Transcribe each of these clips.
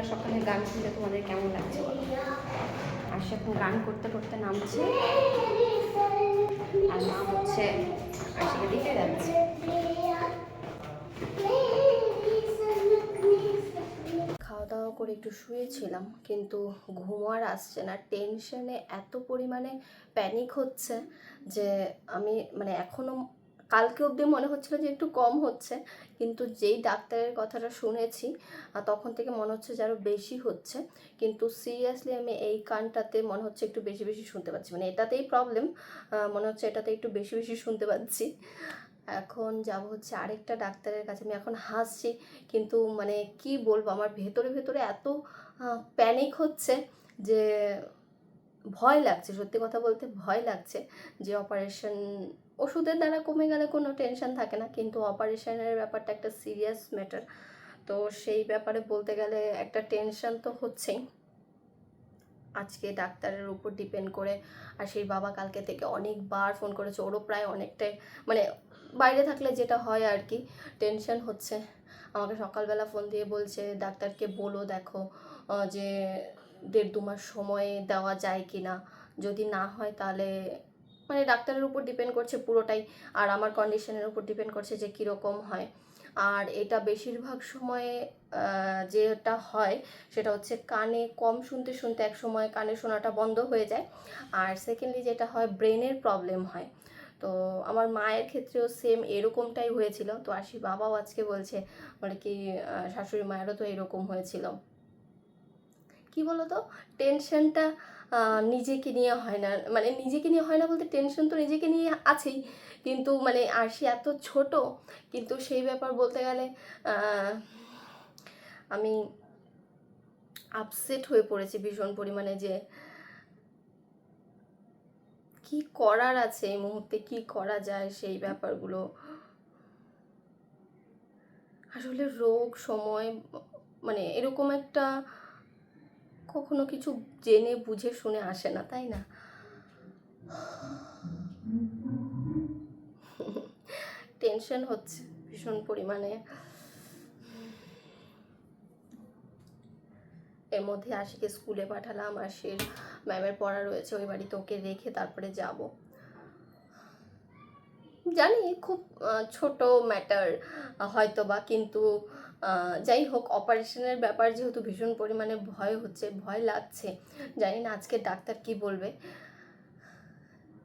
সকালে সকালে গান শুনলে তোমাদের কেমন লাগছে আর সে এখন গান করতে করতে নামছে। আর মা হচ্ছে যাচ্ছে। খাওয়া দাওয়া করে একটু শুয়েছিলাম, কিন্তু ঘুম আর আসছে না। টেনশনে এত পরিমাণে প্যানিক হচ্ছে যে আমি মানে এখনও কালকে অবধি মনে হচ্ছিল যে একটু কম হচ্ছে, কিন্তু যেই ডাক্তারের কথাটা শুনেছি তখন থেকে মনে হচ্ছে যে আরও বেশি হচ্ছে। কিন্তু সিরিয়াসলি আমি এই কানটাতে মনে হচ্ছে একটু বেশি বেশি শুনতে পাচ্ছি। মানে এটাতেই প্রবলেম মনে হচ্ছে এটাতে একটু বেশি বেশি শুনতে পাচ্ছি। এখন যাব হচ্ছে আরেকটা ডাক্তারের কাছে। আমি এখন হাসছি, কিন্তু মানে কি বলব, আমার ভেতরে ভেতরে এত প্যানিক হচ্ছে যে ভয় লাগছে। সত্যি কথা বলতে ভয় লাগছে যে অপারেশন ওষুধের দ্বারা কমে গেলে কোনো টেনশন থাকে না, কিন্তু অপারেশনের ব্যাপারটা একটা সিরিয়াস ম্যাটার তো সেই ব্যাপারে বলতে গেলে একটা টেনশন তো হচ্ছেই। আজকে ডাক্তারের উপর ডিপেন্ড করে আর সেই বাবা কালকে থেকে অনেকবার ফোন করেছে, ওরও প্রায় অনেকটাই মানে বাইরে থাকলে যেটা হয় আর কি টেনশন হচ্ছে। আমাকে সকালবেলা ফোন দিয়ে বলছে, ডাক্তারকে বলো দেখো যে দেড় দু মাস সময় দেওয়া যায় কি না যদি না হয় তাহলে মানে ডাক্তারের উপর ডিপেন্ড করছে পুরোটাই, আর আমার কন্ডিশনের উপর ডিপেন্ড করছে যে কীরকম হয়। আর এটা বেশিরভাগ সময়ে যেটা হয় সেটা হচ্ছে কানে কম শুনতে শুনতে এক সময় কানে শোনাটা বন্ধ হয়ে যায়। আর সেকেন্ডলি যেটা হয় ব্রেনের প্রবলেম হয়। তো আমার মায়ের ক্ষেত্রেও সেম এরকমটাই হয়েছিল। তো আশি বাবাও আজকে বলছে মানে কি শাশুড়ি মায়েরও তো এরকম হয়েছিল। কি বলতো? টেনশনটা নিজেকে নিয়ে হয় না। মানে নিজেকে নিয়ে হয় না বলতে টেনশন তো নিজেকে নিয়ে আছেই। কিন্তু মানে আরশি এত ছোট, কিন্তু সেই ব্যাপার বলতে গেলে আমি আপসেট হয়ে পড়েছি ভীষণ পরিমাণে যে, কি করার আছে এই মুহূর্তে, কি করা যায় সেই ব্যাপারগুলো। আসলে রোগ, সময় মানে এরকম একটা কখনো কিছু জেনে, বুঝে, শুনে আসে না, তাই না? টেনশন হচ্ছে ভীষণ পরিমাণে। এর মধ্যে আশিকে স্কুলে পাঠালাম আশির ম্যামের পড়া রয়েছে, ওই বাড়িতে ওকে রেখে তারপরে যাব। জানি, খুব ছোট ম্যাটার হয়তো বা কিন্তু যাই হোক অপারেশনের ব্যাপার যেহেতু ভীষণ পরিমাণে ভয় হচ্ছে, ভয় লাগছে। জানি না আজকে ডাক্তার কি বলবে।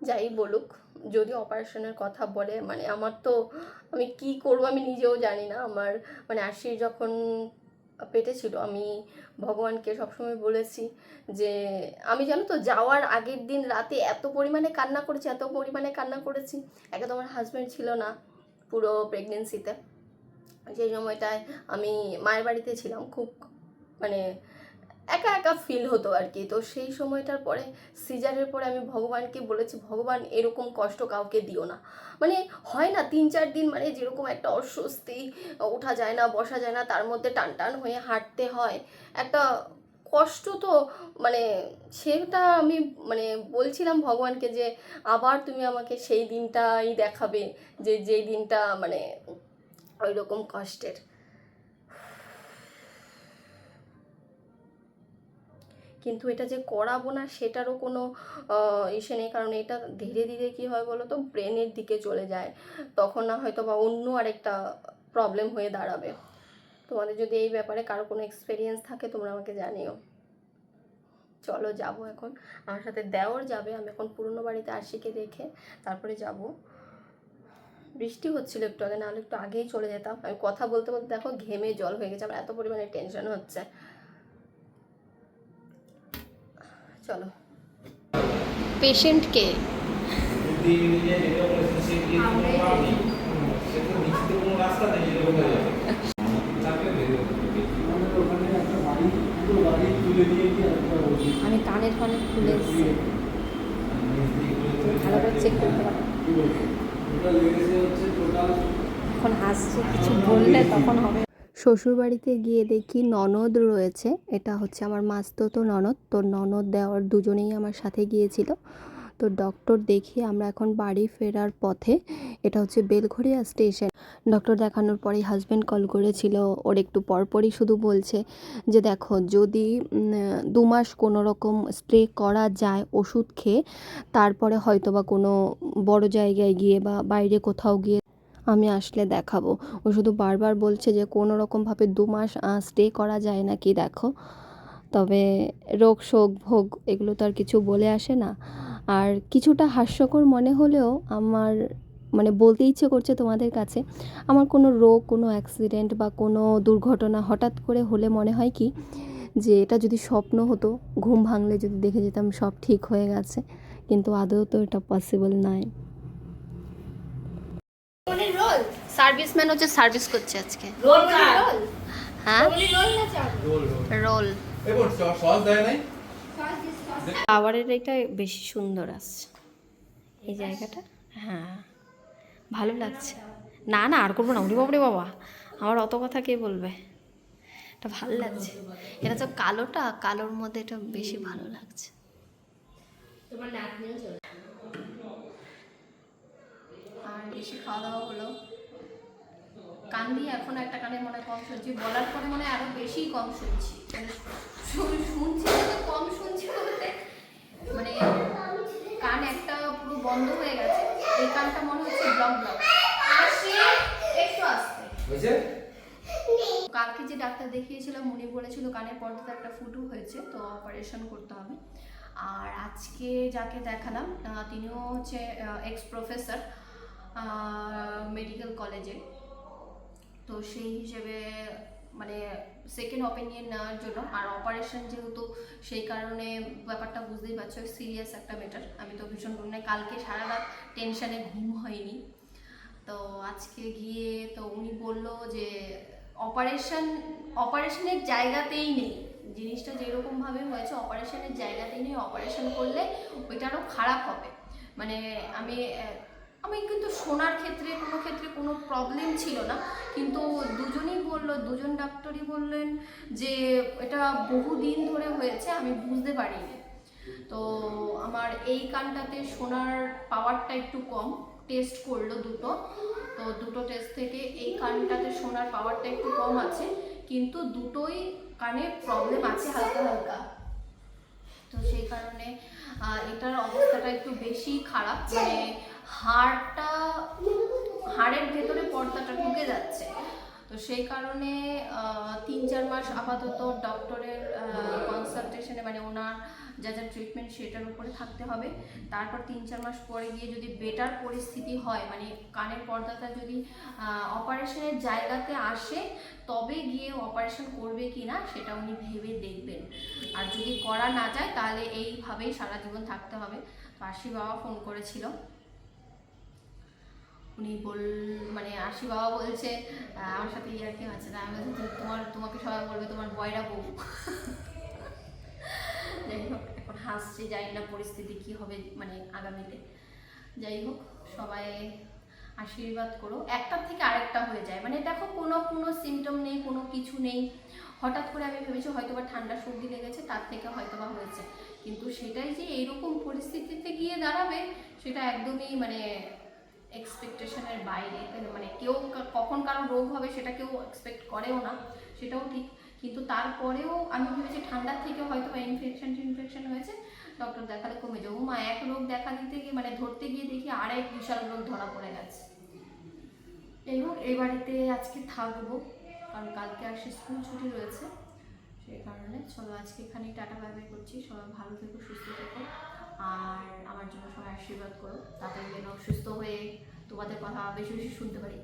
যাই বলুক, যদি অপারেশনের কথা বলে মানে আমার তো, আমি কি করব আমি নিজেও জানি না। আমার মানে আশি যখন পেটে ছিল, আমি ভগবানকে সবসময় বলেছি যে, আমি জানো তো, যাওয়ার আগের দিন রাতে এত পরিমাণে কান্না করেছি, এত পরিমাণে কান্না করেছি। একে তো আমার হাজব্যান্ড ছিল না পুরো প্রেগনেন্সিতে সেই সময়টায় আমি মায়ের বাড়িতে ছিলাম খুব মানে একা একা ফিল হতো আর কি তো সেই সময়টার পরে, সিজারের পরে আমি ভগবানকে বলেছি, ভগবান, এরকম কষ্ট কাউকে দিও না। মানে হয় না, তিন চার দিন মানে যেরকম একটা অস্বস্তি, ওঠা যায় না, বসা যায় না, তার মধ্যে টান টান হয়ে হাঁটতে হয়। একটা কষ্ট তো মানে সেটা আমি মানে বলছিলাম ভগবানকে যে, আবার তুমি আমাকে সেই দিনটাই দেখাবে, যে, যেই দিনটা মানে ওই রকম কষ্টের। কিন্তু এটা যে করাবো না, সেটারও কোনো ইসে নেই। কারণ এটা ধীরে ধীরে কি হয় বলো তো, ব্রেনের দিকে চলে যায়। তখন না হয়তো বা অন্য আরেকটা প্রবলেম হয়ে দাঁড়াবে। তোমাদের যদি এই ব্যাপারে কারও কোনো এক্সপিরিয়েন্স থাকে, তোমরা আমাকে জানিও। চলো যাব এখন। আমার সাথে দেওর যাবে। আমি এখন পুরনো বাড়িতে আশিকে রেখে তারপরে যাব। বৃষ্টি হচ্ছিল একটু আগে, নাহলে একটু আগেই চলে যেতাম। আমি কথা বলতে বলতে দেখো ঘেমে জল হয়ে গেছে আমার এত পরিমাণে টেনশন হচ্ছে। চলো। পেশেন্টকে আমি কানের ফানে খুলে ভালো করে চেক করতে পারো। এখন হাসছে, কিছু বললে তখন হবে। শ্বশুরবাড়িতে গিয়ে দেখি ননদ রয়েছে। এটা হচ্ছে আমার মাস্ততো ননদ। তো ননদ দেওয়ার দুজনেই আমার সাথে গিয়েছিল। তো ডক্টর দেখি আমরা এখন বাড়ি ফেরার পথে, এটা হচ্ছে বেলঘরিয়া স্টেশন ডক্টর দেখানোর পরেই হাজব্যান্ড কল করেছিল। ওর একটু পরপরই শুধু বলছে যে, দেখো, যদি দু মাস কোনো রকম স্প্রে করা যায় ওষুধ খেয়ে, তারপরে হয়তো বা কোনো বড় জায়গায় গিয়ে বা বাইরে কোথাও গিয়ে আমি আসলে দেখাবো। ও শুধু বারবার বলছে যে, কোনো রকমভাবে দু মাস স্টে করা যায় নাকি দেখো? তবে রোগ, শোক, ভোগ এগুলো তো আর কিছু বলে আসে না। আর কিছুটা হাস্যকর মনে হলেও আমার মানে বলতে ইচ্ছে করছে তোমাদের কাছে। আমার কোনো রোগ কোনো অ্যাক্সিডেন্ট বা কোনো দুর্ঘটনা হঠাৎ করে হলে মনে হয় কি যে এটা যদি স্বপ্ন হতো ঘুম ভাঙলে যদি দেখে যেতাম সব ঠিক হয়ে গেছে কিন্তু আদৌ তো এটা পসিবল নয় রোল সার্ভিসম্যান হচ্ছে সার্ভিস করছে আজকে। হ্যাঁ? রোল না চাল রোল রোল রোল এবার সস দেয় নাই। ফ্লাওয়ারের এটা বেশি সুন্দর আসছে। এই জায়গাটা? হ্যাঁ। ভালো লাগছে। না না আর করব না। উনি বাবরে বাবা। আমার অত কথা কে বলবে? এটা ভালো লাগছে। এটা তো কালোটা কালোর মধ্যে এটা বেশি ভালো লাগছে। তোমার নাতনিও চলে আর বেশি খাওয়া দাওয়া হলো। কান দিয়ে এখন একটা কানে মনে হয় কম শুনছি। বলার পরে মনে হয় আরও বেশি কম শুনছি। শুনছি কম শুনছি বলতে। মানে কান একটা পুরো বন্ধ হয়ে গেছে। এই কানটা কালকে যে ডাক্তার দেখিয়েছিলাম উনি বলেছিল কানের পর্দাতে একটা ফুটো হয়েছে, তো অপারেশন করতে হবে। আর আজকে যাকে দেখালাম তিনিও হচ্ছে এক্স প্রফেসর মেডিকেল কলেজে তো সেই হিসেবে মানে সেকেন্ড অপিনিয়ন নেওয়ার জন্য। আর অপারেশন যেহেতু, সেই কারণে ব্যাপারটা বুঝতেই পারছ সিরিয়াস একটা ম্যাটার আমি তো ভীষণ মানে কালকে সারা রাত টেনশনে ঘুম হয়নি। তো আজকে গিয়ে তো উনি বলল যে অপারেশন অপারেশনের জায়গাতেই নেই। জিনিসটা যেরকমভাবে হয়েছে অপারেশনের জায়গাতেই নেই। অপারেশন করলে ওইটা আরও খারাপ হবে। মানে আমি আমি কিন্তু শোনার ক্ষেত্রে, কোনো ক্ষেত্রে কোনো প্রবলেম ছিল না। কিন্তু দুজনই বলল, দুজন ডাক্তারই বললেন যে এটা বহুদিন ধরে হয়েছে, আমি বুঝতে পারিনি। তো আমার এই কানটাতে শোনার পাওয়ারটা একটু কম। টেস্ট করল দুটো। তো দুটো টেস্ট থেকে এই কানটাতে শোনার পাওয়ারটা একটু কম আছে, কিন্তু দুটোই কানে প্রবলেম আছে হালকা হালকা। তো সেই কারণে এটার অবস্থাটা একটু বেশি খারাপ মানে হাড়টা, হাড়ের ভেতরে পর্দাটা ঢুকে যাচ্ছে। তো সেই কারণে তিন চার মাস আপাতত ডক্টরের কনসালটেশনে মানে ওনার যা যা ট্রিটমেন্ট সেটার উপরে থাকতে হবে। তারপর তিন চার মাস পরে গিয়ে যদি বেটার পরিস্থিতি হয় মানে কানের পর্দাটা যদি অপারেশনের জায়গাতে আসে তবে গিয়ে অপারেশন করবে কি না সেটা উনি ভেবে দেখবেন। আর যদি করা না যায় তাহলে এইভাবেই সারা জীবন থাকতে হবে। তো আশি বাবা ফোন করেছিল। উনি বল মানে আশি বাবা বলছে আমার সাথে ইয়ার আছে না। আমি বলছি, তোমার তোমাকে সবাই বলবে তোমার বয়রা বউ। যাই হোক এখন হাসছে, জানি না পরিস্থিতি কি হবে মানে আগামীতে। যাই হোক, সবাই আশীর্বাদ করো। একটার থেকে আরেকটা হয়ে যায়। মানে দেখো, কোনো কোনো সিমটম নেই, কোনো কিছু নেই। হঠাৎ করে আমি ভেবেছি হয়তো বা ঠান্ডা, সর্দি লেগেছে, তার থেকে হয়তো বা হয়েছে। কিন্তু সেটাই যে এইরকম পরিস্থিতিতে গিয়ে দাঁড়াবে, সেটা একদমই মানে এক্সপেকটেশনের বাইরে। মানে কেউ কখন কারও রোগ হবে, সেটা কেউ এক্সপেক্ট করেও না। সেটাও ঠিক। তারপরেও আমি ভেবেছি ঠান্ডার থেকে হয়তো বা ইনফেকশন ইনফেকশন হয়েছে। ডক্টর দেখালে কমে যাব। মা এক রোগ দেখা দিতে গিয়ে মানে ধরতে গিয়ে দেখি আরেক বিশাল রোগ ধরা পড়ে গেছে। যাই হোক এই বাড়িতে আজকে থাকব, কারণ কালকে আসে স্কুল ছুটি রয়েছে। সেই কারণে চলো আজকে এখানে টাটা বাই করছি। সবাই ভালো থেকো, সুস্থ থেকো। আর আমার জন্য সবাই আশীর্বাদ করো। তাতে যেন সুস্থ হয়ে তোমাদের কথা বেশি বেশি শুনতে পারি।